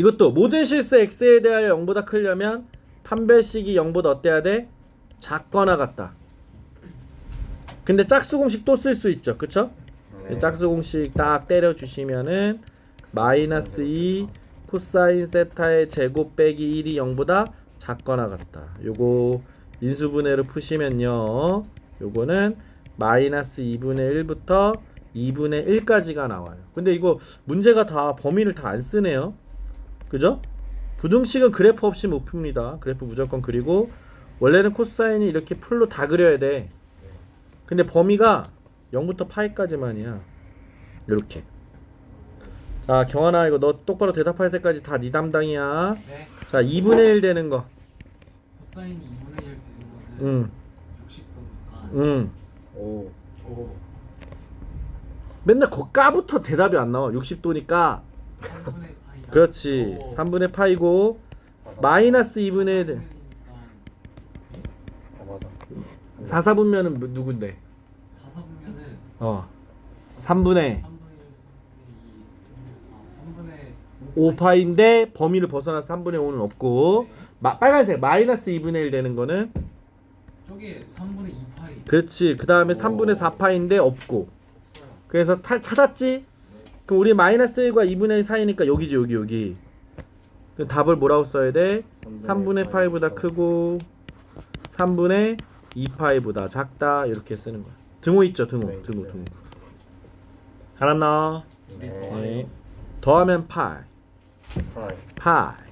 이것도 모든 실수 x에 대하여 0보다 크려면 판별식이 0보다 어때야 돼? 작거나 같다. 근데 짝수 공식 또 쓸 수 있죠. 그쵸? 네. 짝수 공식 딱 때려 주시면은 마이너스 2 코사인 세타의 제곱 빼기 1이 0보다 작거나 같다. 요거 인수분해를 푸시면요. 요거는 마이너스 2분의 1부터 2분의 1까지가 나와요. 근데 이거 문제가 다 범위를 다 안 쓰네요. 그죠? 부등식은 그래프 없이 못 풉니다. 그래프 무조건 그리고 원래는 코사인이 이렇게 풀로 다 그려야 돼. 근데 범위가 0부터 파이까지만이야. 이렇게. 자, 경환아 이거 너 똑바로 대답할 때까지 다 네 담당이야. 네. 자, 2분의 1 되는 거. 코사인이 2분의 1 되는 것은 응. 60도니까 응. 오. 오 맨날 거 까부터 대답이 안 나와. 60도니까. 3분의 파이 그렇지. 3분의 파이고 마이너스 2분의 1. 아 맞아. 4, 4분면은 누군데? 4, 4분면은 어. 3분의 3분의 1, 3분의 2, 3분의 5파인데 범위를 벗어나서 3분의 5는 없고 마, 빨간색 마이너스 2분의 1 되는 거는 저게 3분의 2파이 그렇지. 그 다음에 오. 3분의 4파인데 없고. 그래서 타, 찾았지? 그럼 우리 마이너스 1과 2분의 1 사이니까 여기지 여기 여기. 그럼 답을 뭐라고 써야 돼? 3분의 파이보다 크고 3분의 2파이보다 작다 이렇게 쓰는 거야. 등호 있죠 등호 네, 등호 있어요. 등호. 알았나? 네. 네. 더하면 파이 파이. 파이